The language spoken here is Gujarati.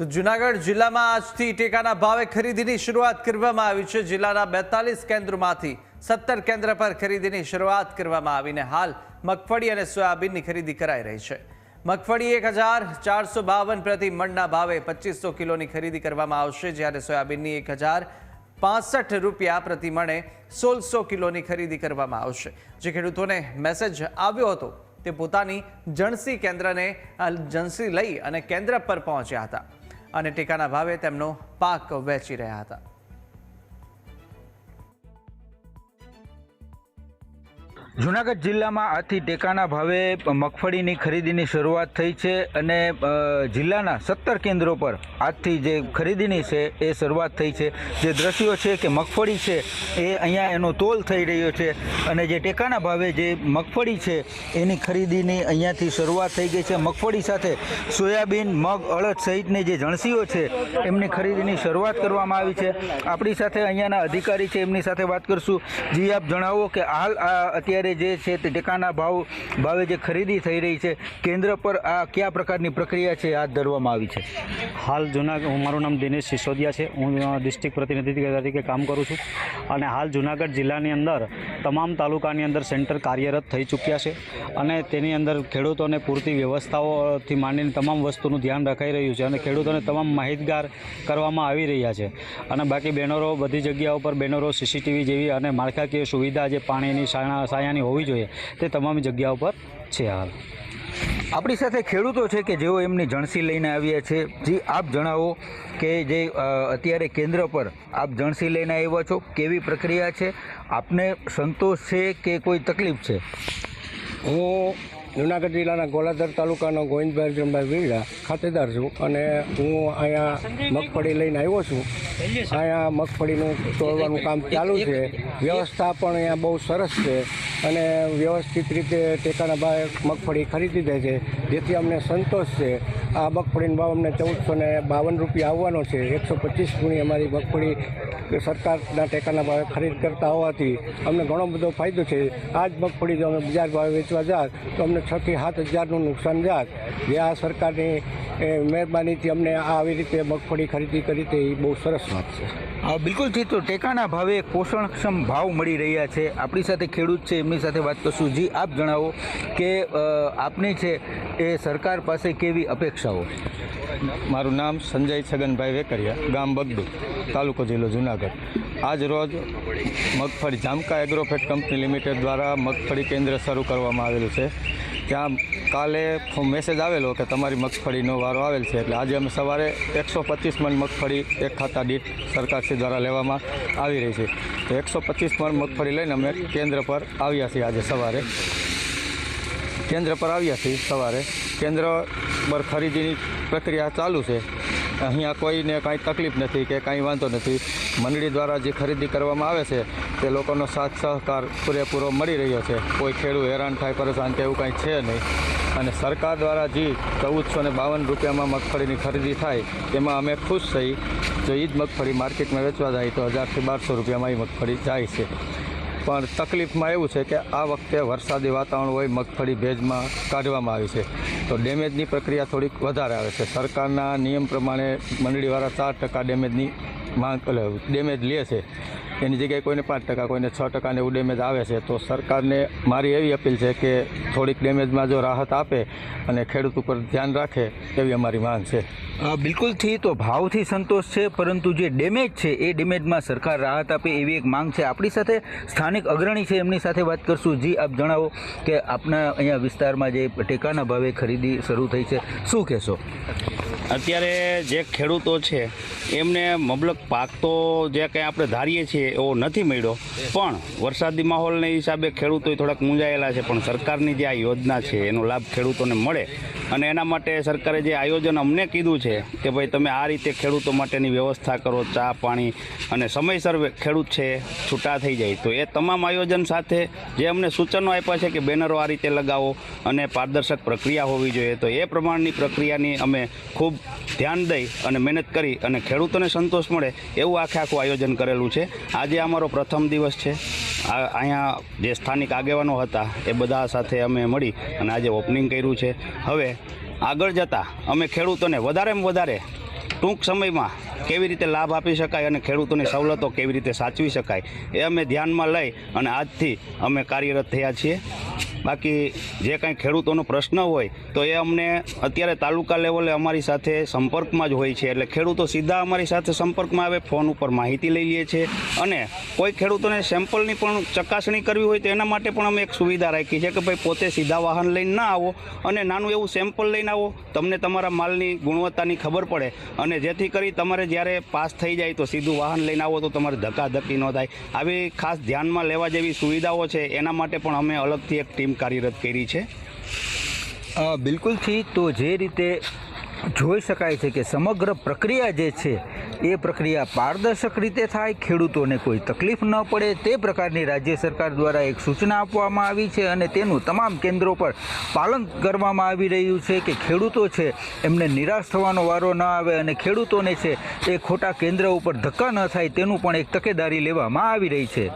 તો જુનાગઢ જિલ્લામાં આજથી ટેકાના ભાવે ખરીદીની શરૂઆત કરવામાં આવી છે. જિલ્લાના બેતાલીસ કેન્દ્રોમાંથી સત્તર કેન્દ્ર પર ખરીદીની શરૂઆત કરવામાં આવીને હાલ મગફળી અને સોયાબીનની ખરીદી કરાઈ રહી છે. મગફળી એક હજાર ચારસો બાવન પ્રતિ મણના ભાવે પચીસો કિલોની ખરીદી કરવામાં આવશે, જ્યારે સોયાબીનની એક હજાર પાસઠ રૂપિયા પ્રતિ મણે સોળસો કિલોની ખરીદી કરવામાં આવશે. જે ખેડૂતોને મેસેજ આવ્યો હતો, તે પોતાની જણસી કેન્દ્રને જણસી લઈ અને કેન્દ્ર પર પહોંચ્યા હતા. અને ટેકાના ભાવે તેમનો પાક વેચી રહ્યા હતા. જુનાગઢ જિલ્લામાં આજથી ટેકાના ભાવે મગફળીની ખરીદીની શરૂઆત થઈ છે અને જિલ્લાના સત્તર કેન્દ્રો પર આજથી જે ખરીદીની છે એ શરૂઆત થઈ છે. જે દ્રશ્યો છે કે મગફળી છે એ અહીંયા એનો તોલ થઈ રહ્યો છે અને જે ટેકાના ભાવે જે મગફળી છે એની ખરીદીની અહીંયાથી શરૂઆત થઈ ગઈ છે. મગફળી સાથે સોયાબીન, મગ અડદ સહિતની જે જણસીઓ છે એમની ખરીદીની શરૂઆત કરવામાં આવી છે. આપણી સાથે અહીંયાના અધિકારી છે. એમની સાથે વાત કરશું. જી, આપ જણાવો કે હાલ આ અત્યારે જે છે તે ટેકાના ભાવ, ભાવે જે ખરીદી થઈ રહી છે, કેન્દ્ર પર આ કયા પ્રકારની પ્રક્રિયા છે હાથ ધરવામાં આવી છે? હાલ જુનાગઢ, હું મારું નામ દિનેશ સિસોદિયા છે. હું ડિસ્ટ્રિક્ટ પ્રતિનિધિ તરીકે કામ કરું છું. અને હાલ જુનાગઢ જિલ્લાની અંદર તમામ તાલુકાની અંદર સેન્ટર કાર્યરત થઈ ચૂક્યા છે અને તેની અંદર ખેડૂતોને પૂરતી વ્યવસ્થાઓથી માંડીને તમામ વસ્તુનું ધ્યાન રખાઈ રહ્યું છે અને ખેડૂતોને તમામ માહિતગાર કરવામાં આવી રહ્યા છે. અને બાકી બેનરો બધી જગ્યાઓ પર બેનરો, સીસીટીવી જેવી અને માળખાકીય સુવિધા જે પાણીની સાયા સાયાની હોવી જોઈએ તે તમામ જગ્યાઓ પર છે હાલ. આપણી સાથે ખેડૂતો છે કે જેઓ એમની જણસી લઈને આવ્યા છે. જી, આપ જણાવો કે જે અત્યારે કેન્દ્ર પર આપ જણસી લઈને આવ્યા છો, કેવી પ્રક્રિયા છે? આપને સંતોષ છે કે કોઈ તકલીફ છે? હું જુનાગઢ જિલ્લાના ગોલાધર તાલુકાનો ગોવિંદભાઈ અર્જુનભાઈ વીરડા ખાતેદાર છું અને હું અહીંયા મગફળી લઈને આવ્યો છું. અહીંયા મગફળીનું તોડવાનું કામ ચાલુ છે. વ્યવસ્થા પણ અહીંયા બહુ સરસ છે. અને વ્યવસ્થિત રીતે ટેકાના ભાવે મગફળી ખરીદી દે છે, જેથી અમને સંતોષ છે. આ મગફળીનો ભાવ અમને ચૌદસો ને બાવન રૂપિયા આવવાનો છે. એકસો પચીસ ગુણી અમારી મગફળી સરકારના ટેકાના ભાવે ખરીદ કરતા હોવાથી અમને ઘણો બધો ફાયદો છે. આ જ મગફળી જો અમે બજાર ભાવે વેચવા જાત, તો અમને છથી સાત હજારનું નુકસાન જાત. જે આ સરકારની મહેરબાનીથી અમને આવી રીતે મગફળી ખરીદી કરી તે એ બહુ સરસ વાત છે. બિલકુલ જી તો ટેકાના ભાવે પોષણક્ષમ ભાવ મળી રહ્યા છે. આપણી સાથે ખેડૂત છે, એમની સાથે વાત કરશું. જી, આપ જણાવો કે આપની છે, એ સરકાર પાસે કેવી અપેક્ષાઓ? મારું નામ સંજય છગનભાઈ વેકરિયા, ગામ બગડુ, તાલુકો જિલ્લો જુનાગઢ. આજ રોજ મગફળી જામકા એગ્રોફેટ કંપની લિમિટેડ દ્વારા મગફળી કેન્દ્ર શરૂ કરવામાં આવેલું છે. ત્યાં કાલે મેસેજ આવેલો કે તમારી મગફળીનો વારો આવેલ છે, એટલે આજે અમે સવારે એકસો પચીસ મણ મગફળી એક ખાતા દીઠ સરકારશ્રી દ્વારા લેવામાં આવી રહી છે. તો એકસો પચીસ મણ મગફળી લઈને અમે કેન્દ્ર પર આવ્યા છીએ આજે સવારે. કેન્દ્ર પર આવ્યા છીએ સવારે. કેન્દ્ર પર ખરીદીની પ્રક્રિયા ચાલુ છે. અહીંયા કોઈને કાંઈ તકલીફ નથી કે કાંઈ વાંધો નથી. મંડળી દ્વારા જે ખરીદી કરવામાં આવે છે, તે લોકોનો સાથ સહકાર પૂરેપૂરો મળી રહ્યો છે. કોઈ ખેડૂત હેરાન થાય, પરેશાન કે એવું કાંઈ છે નહીં. અને સરકાર દ્વારા જે ચૌદસો ને બાવન રૂપિયામાં મગફળીની ખરીદી થાય તેમાં અમે ખુશ થઈ જો એ જ મગફળી માર્કેટમાં વેચવા જાય, તો હજારથી બારસો રૂપિયામાં એ મગફળી જાય છે. પણ તકલીફમાં એવું છે કે આ વખતે વરસાદી વાતાવરણ હોય, મગફળી ભેજમાં કાઢવામાં આવી છે. તો ડેમેજની પ્રક્રિયા થોડીક વધારે આવે છે. સરકારના નિયમ પ્રમાણે મંડળીવાળા ચાર ટકા ડેમેજની માંગ ડેમેજ લે છે. એની જગ્યાએ કોઈને પાંચ ટકા કોઈને છ ટકાને એવું ડેમેજ આવે છે તો સરકારને મારી એવી અપીલ છે કે થોડીક ડેમેજમાં જો રાહત આપે અને ખેડૂત ઉપર ધ્યાન રાખે એવી અમારી માંગ છે. અ, બિલકુલથી તો ભાવથી સંતોષ છે પરંતુ જે ડેમેજ છે એ ડેમેજમાં સરકાર રાહત આપે એવી એક માંગ છે. આપણી સાથે સ્થાનિક અગ્રણી છે એમની સાથે વાત કરશું. જી આપ જણાવો કે આપના અહીંયા વિસ્તારમાં જે ટેકાના ભાવે ખરીદી શરૂ થઈ છે. શું કહેશો? અત્યારે જે ખેડૂતો છે એમને મબલક પાક તો જે કંઈ આપણે ધારીએ છીએ એવો નથી મળ્યો. પણ વરસાદી માહોલને હિસાબે ખેડૂતો થોડાક મૂંઝાયેલા છે, પણ સરકારની જે આ યોજના છે, એનો લાભ ખેડૂતોને મળે. અને એના માટે સરકારે જે આયોજન અમને કીધું છે કે ભાઈ તમે આ રીતે ખેડૂતો માટેની વ્યવસ્થા કરો, ચા, પાણી અને સમયસર ખેડૂત છે, છૂટા થઈ જાય. તો એ તમામ આયોજન સાથે જે અમને સૂચનો આપ્યા છે કે બેનરો આ રીતે લગાવો અને પારદર્શક પ્રક્રિયા હોવી જોઈએ. તો એ પ્રમાણની પ્રક્રિયાની અમે ખૂબ ધ્યાન દઈ અને મહેનત કરી અને ખેડૂતોને સંતોષ મળે એવું આખે આખું આયોજન કરેલું છે. આજે અમારો પ્રથમ દિવસ છે. અહીંયા જે સ્થાનિક આગેવાનો હતા, એ બધા સાથે અમે મળી અને આજે ઓપનિંગ કર્યું છે. હવે આગળ જતાં અમે ખેડૂતોને વધારેમાં વધારે ટૂંક સમયમાં કેવી રીતે લાભ આપી શકાય અને ખેડૂતોની સવલતો કેવી રીતે સાચવી શકાય એ અમે ધ્યાનમાં લઈ અને આજથી અમે કાર્યરત થયા છીએ. બાકી જે કાંઈ ખેડૂતોનો પ્રશ્ન હોય, તો એ અમને અત્યારે તાલુકા લેવલે અમારી સાથે સંપર્કમાં જ હોય છે. એટલે ખેડૂતો સીધા અમારી સાથે સંપર્કમાં આવે, ફોન ઉપર માહિતી લઈ લઈએ છીએ અને કોઈ ખેડૂતોને સેમ્પલની પણ ચકાસણી કરવી હોય તો એના માટે પણ અમે એક સુવિધા રાખી છે કે ભાઈ પોતે સીધા વાહન લઈને ના આવો અને નાનું એવું સેમ્પલ લઈને આવો. તમને તમારા માલની ગુણવત્તાની ખબર પડે અને જેથી કરી તમારે જ્યારે પાસ થઈ જાય તો સીધું વાહન લઈને આવો તો તમારે ધક્કાધક્કી ન થાય. આવી ખાસ ધ્યાનમાં લેવા જેવી સુવિધાઓ છે, એના માટે પણ અમે અલગથી એક ટીમ કાર્યરત કરી છે? બિલકુલથી તો જે રીતે જોઈ શકાય છે કે સમગ્ર પ્રક્રિયા જે છે, એ પ્રક્રિયા પારદર્શક રીતે થાય, ખેડૂતોને કોઈ તકલીફ ન પડે, તે પ્રકારની રાજ્ય સરકાર દ્વારા એક સૂચના આપવામાં આવી છે અને તેનું તમામ કેન્દ્રો પર પાલન કરવામાં આવી રહ્યું છે કે ખેડૂતો છે, એમને નિરાશ થવાનો વારો ન આવે અને ખેડૂતોને છે, એ ખોટા કેન્દ્ર ઉપર ધક્કા ન થાય તેનું પણ એક તકેદારી લેવામાં આવી રહી છે.